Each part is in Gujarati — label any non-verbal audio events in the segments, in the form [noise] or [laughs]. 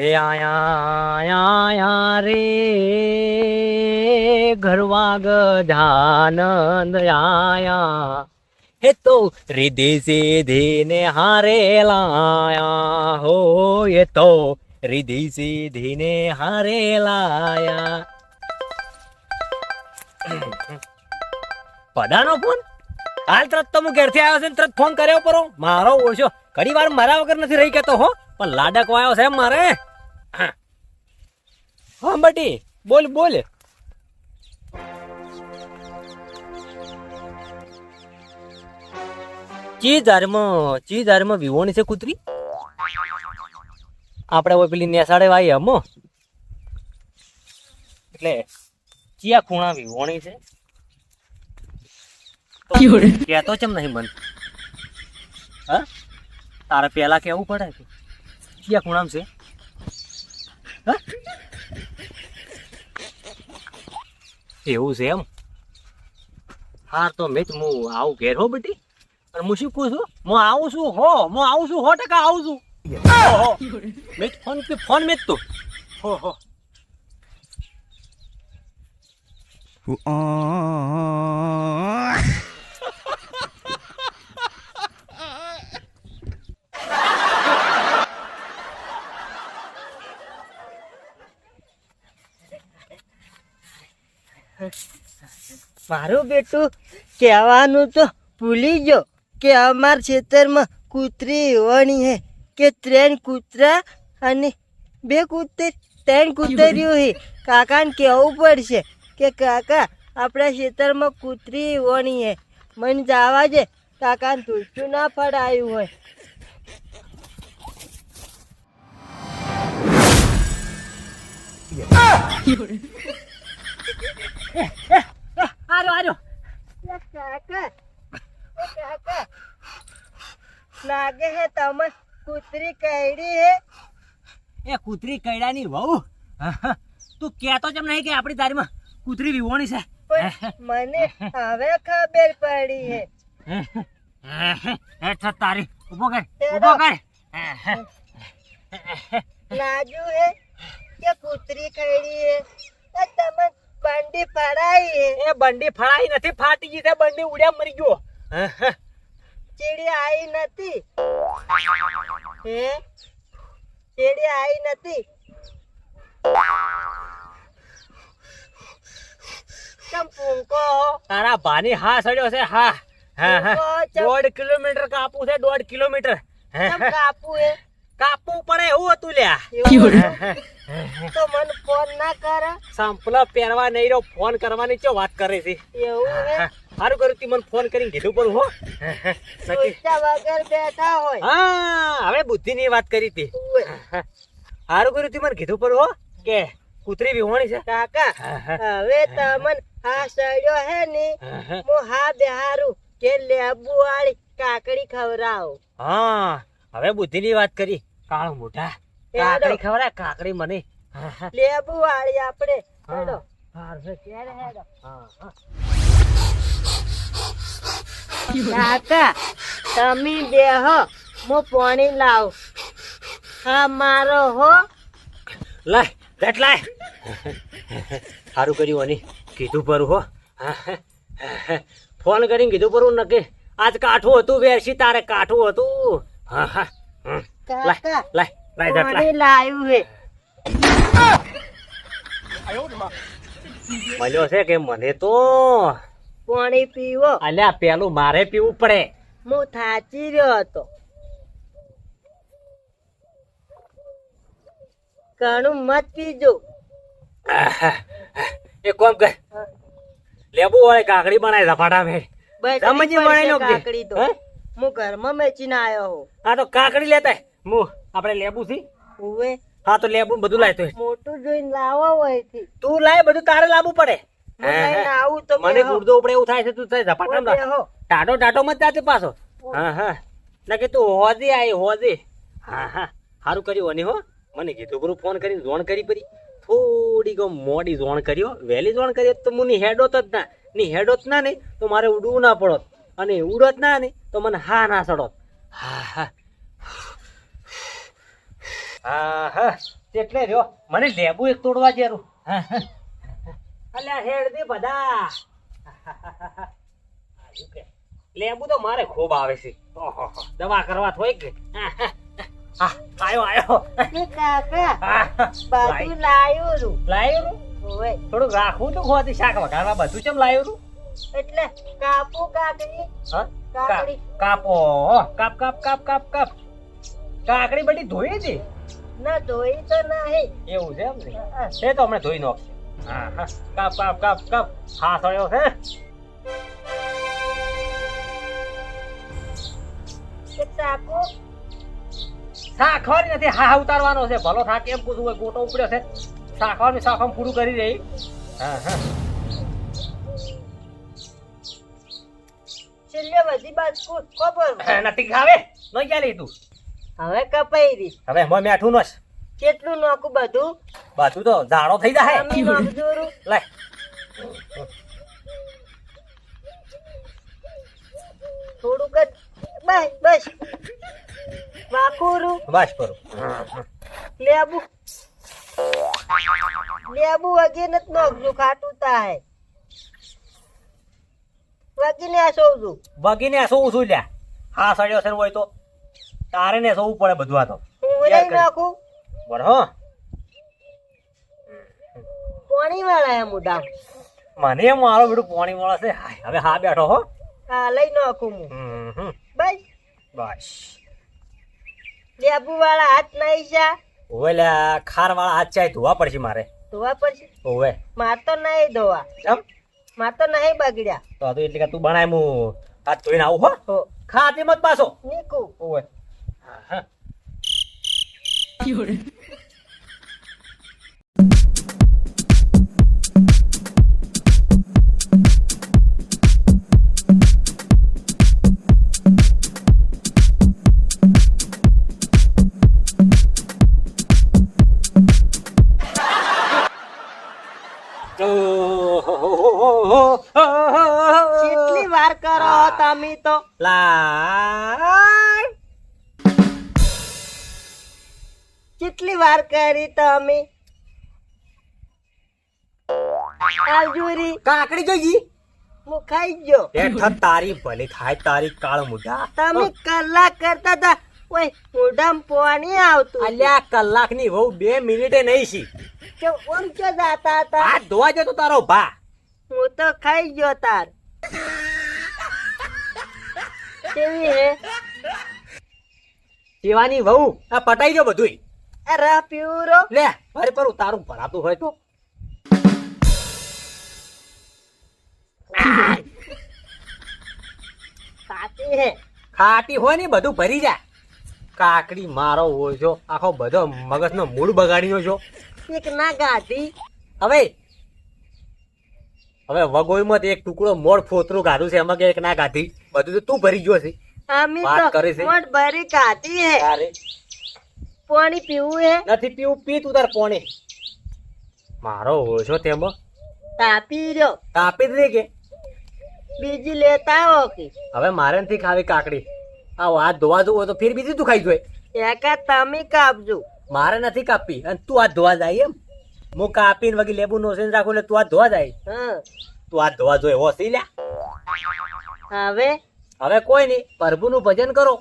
હે આયા રે ઘરવા જાનંદ આયા. હે તો રીધિ સીધી ને હારે લાયા. હો એ તો રીધિ સીધી ને હારે લાયા. પડાનો ફોન? હાલ તરત તો હું ઘેરથી આવ્યો છે તરત ફોન કર્યો પરો. મારો ઓછો. ઘણી વાર મારા વગર નથી રહી કેતો હો. પણ લાડક વાયો છે મારે. હા બટી બોલ બોલ. ચી ધર્મ ચી ધર્મ વિવોણી છે કૂતરી? આપણે ઓય પેલી નેસાડે વાઈ હમો એટલે ચિયા ખૂણા વિવોણી છે? કેતો ચમ નહીં મન. હા? તારે પેલા કેવું પડે ચિયા ખૂણામ છે? એવું છે એમ? હા તો મેં હું આવું ઘેર હો બેટી. અને હું શું કહું છું? હું આવું છું હો હું આવું છું હો ટકા આવું છું. મેં ફોન ફોન મેં તો. હો હો. મારું બેટું, કહેવાનું તો ભૂલી ગયો કે અમાર ખેતરમાં કૂતરી વણી હે, કે ત્રણ કૂતરા અને બે કૂતર, ત્રણ કૂતરીઓ હે. કાકાને કહેવું પડશે કે કાકા, આપણા ખેતરમાં કૂતરી વણી હે. મને જવા દે, કાકાને તુલસું ના પડાયું હોય. આર્યો એ કાકા લાગે હે તમે કૂતરી કઈડી હે? એ કૂતરી કૈડાની વહુ? તું કહેતો જેમ નહીં કે આપણી તારીમાં કૂતરી વિવોણી છે. મને હવે ખબર પડી હે. હેઠ તારી. ઊભો કર. ઊભો કર. લાજુ હે કે કૂતરી કઈડી હે? તમે બંડી પડાઈ એ બંડી ફળાઈ નથી ફાટી ગઈ છે બંડી ઉડ્યા મરી ગયો. ચીડી આવી નથી. હે? ચીડી આવી નથી. ચમ પૂંકો તારા ભાની હા સડ્યો છે હા. હા હા દોઢ કિલોમીટર કાપું છે દોઢ કિલોમીટર. કાપુ હે કાપવું પડે એવું હતું લ્યા. [laughs] તો મન ફોન ના કર. સંપલા પહેરવા નહીં રહ્યો ફોન કરવાની ચો વાત કરે છે? એવું સારું કર્યું તી મને ફોન કરીને કીધું પણ હો. [laughs] વગર બેઠા હોય. હા હવે બુદ્ધિની વાત કરી હતી. [laughs] સારું કર્યું તી મને કીધું પણ હો. કે કૂતરી વિહોણી છે? કાકા હવે તમન હા સડ્યો હે ને મો હા બેહારું કે લેબુ વાળી કાકડી ખવરાવ હા હવે બુદ્ધિ ની વાત કરી. કાળો મોઢા. કાકડી ખવડાય કાકડી મને. લેબુ વાળી આપણે. હેડો. હારું છે. ઘેર હેડો. કાકા તમે બેહો હું પાણી લાવ. હા મારો હો. લાય લેટ લાય. સારું કર્યું અને કીધું પરું હો. ફોન કરીને કીધું પરું નકે આજ કાઠું હતું વેરસી તારે કાઠું હતું. હા હા. લાય કાકા લાય લાય જટ લાય પાણી હે મળ્યો છે કે મને તો પાણી પીવો અલ્યા પેલું મારે પીવું પડે હું થાચી રહ્યો હતો ઘણું મત પીજો એ કોમ કર લેબુ હોય કાકડી બનાય ઝપાટા મેં સમજી મળે કાકડી તો હે? ઘરમાં મેચીને આવ્યો હું હા તો કાકડી લેતા હું આપણે લેબુ થી ઉવે. હા તો લેબુ બધું લાય તો મોટું જોઈને લાવો હોય તું લાય બધું તારે લાવવું પડે. આવું તો મને. ગુર્દો ઉપડે એવું થાય છે તું થાય ઝપાટા ટાટો ટાટો મત જાતે પાછો. હા હા. ના કે તું હોજી આય હોજી. હા હા. સારું કર્યું અને હો. મને કીધું ગુરુ ફોન કરીને જોણ કરી પડી થોડી ગો મોડી જોણ કર્યો વહેલી જોણ કરી તો હું ની હેડોત જ ના. ની હેડોત ના નહીં તો મારે ઉડવું ના પડત. અને ઉડત ના નહીં તો મને હા ના સડોત હા હા. હા હા. એટલે રહ્યો. મને લેબુ એક તોડવા જેરું. હા, હા. અલ્યા હેડ દે બધા. લેબુ તો મારે ખૂબ આવે છે. દવા કરવા થોય કે? આયો આયો. કાકા બધું લાયું રૂ લાયો રું? ઓવે થોડુંક રાખવું તો ખોતી શાક વઘારવા બધું ચમ લાયો રું એટલે કાપુ કાકડી. હા? કાપો કાપ કાપ કાપ કાપ કાપ. કાકડી બધી ધોઈ હતી? ના ધોઈ તો નહીં. એવું છે એમ ને. છે તો હમણાં ધોઈ નાખશે હા હા. કાપ કાપ કાપ કાપ. હા થયો છે શાખવાની નથી હા ઉતારવાનો છે. ભલો થાક એમ પૂછું ગોટો ઉપડ્યો છે. શાખવાની સાખમ પૂરું કરી રહી હા હા. છેલ્લે બધી બાજુ કોપર નથી ખાવે? નો ક્યાં તું? હવે કપાઈ રહી. હવે મો મેઠું નોસ. કેટલું નોખું બધું? બધું તો ઝાડો થઈ જાય અમે રૂ લાય. થોડુંક જ. બસ બસ. વાકુરું બસ કરું. લેબુ. લેબુ વગેરે નથી નોખજો ખાટું થાય. વગીને આ સોવજો બગીને સોવું છું લ્યા. હા સડ્યો છે હોય તો. તારે ને સોવું પડે બધું આ તો. હું નાખું? બરાબર હો. પાણી વાળા એમ ઉડામ મને મારો બેટું પાણી મળે છે. હવે હા બેઠો હો. હા લઈ નાખું હું. બસ. બસ. લેબુ વાળા હાથ નહીં છે. ઓવે લ્યા ખાર વાળા હાથ ચાય ધોવા પડશે મારે. ધોવા પડશે? ઓવે. માર તો નહીં ધોવા. કેમ માર તો નહીં બગડ્યા. તો તો એટલે કે તું બનાય હું આ ધોઈને આવું હો. હો. ખાતી મત પાછો. નીકુ. ઓય. હા, હા. [laughs] તમે તો કેટલી વાર કરી તમે? આલજુરી કાકડી જોઈ હું ખાઈ ગયો. હેઠ તારી ભલે થાય તારી કાળ મુઢા. તમે કલાક કરતા હતા. ઓય મોઢામાં પાણી આવતું. અલ્યા કલાકની વહુ બે મિનિટે નહીં છી કે ઓમ કે જાતા હતા? આ ધોવા જતો તારો ભા. હું તો ખાઈ ગયો તાર. કેવી હે? સેવાની વહુ આ પટાઈ ગયો બધું અરે પ્યુરો. લે મારે પર ઉતારું ભરાતું હોય તો. ખાટી હે. ખાટી હોય ને બધું ભરી જાય. કાકડી મારો હોય છો આખો બધો મગજનો મૂળ બગાડ્યો છો. એક ના ગાધી. હવે હવે વગોઈમાં એક ટુકડો મોડ ફોતરું કાઢું છે એમાં કે એક ના કાઢી બધું તો તું ભરી ગયો છે. અમે વાત તો કરે છે. મોટ ભરી ગાધી હે. અરે પાણી પીવું હે? નથી પીવું પી તું તાર પોણે. મારો ઓછો તેમ. તાપી રહ્યો. તાપી જ રે કે? બીજી લેતા આવો કે. હવે મારે નથી ખાવી કાકડી. આ હાથ ધોવા જવું તો ફેર બીજી તું ખાઈ જોઈ એકા તમે કાપજો. મારે નથી કાપી. અને તું હાથ ધોવા જાય એમ. હું કાપીને વગી લેબુ નોસીને રાખું એટલે તું હાથ ધોવા જાય. હા. તું હાથ ધોવા જોઈએ હોસી લ્યા. હવે? હવે કોઈ નહીં પ્રભુનું ભજન કરો.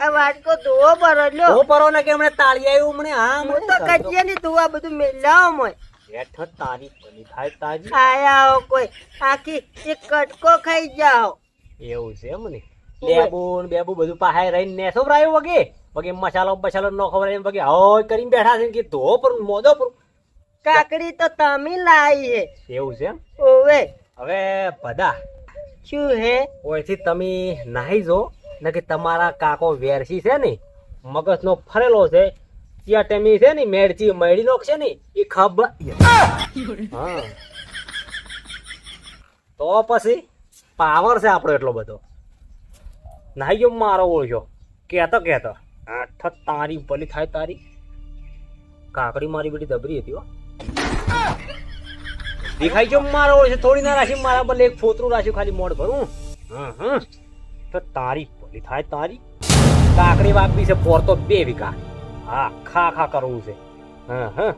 આ વાટકો ધોવો બરો લ્યો. હું પરો ને કે હમણાં તાળી આવ્યું હમણે? હા હું તો કરતો. ની ધોવા બધું મેલાવ મોય બેઠો તારી ભલી થાય તાજી. આયા કોઈ. આખી એક કટકો ખાઈ જાઓ. એવું છે એમ ને? બેબુ બેબુ બધું પાહાય રહીને ને રાયો વગે. વગે મસાલો બસાલો નો ખબર એમ વગે હોય કરીને બેઠા છે કે ધો પર મોદો પર. કાકડી તો તમે લાવી હે. એવું છે એમ? ઓવે. હવે બધા શું હે? ઓયથી તમે નાહી જો ને તમારા કાકો વેરસી છે ને, મગજનો ફરેલો છે, ત્યાં ટેમી છે ને મેળચી મળી છે ને એ ખબર હા. તો પછી પાવર છે આપણો એટલો બધો. નાહી ગયો મારો ઓળખ્યો. કહેતો કહેતો, આઠ તારી, ભલી થાય તારી. કાકડી મારી બેટી દબરી હતી દેખાઈ છે મારો છે. થોડી ના રાખી, મારા બદલે એક ફોતરું રાખ્યું, ખાલી મોડ ભરું. તો તારી ભલી થાય તારી. કાકડી વાપી છે, પોર તો બે વીઘા. હા, ખા ખા કરવું છે. હા હા.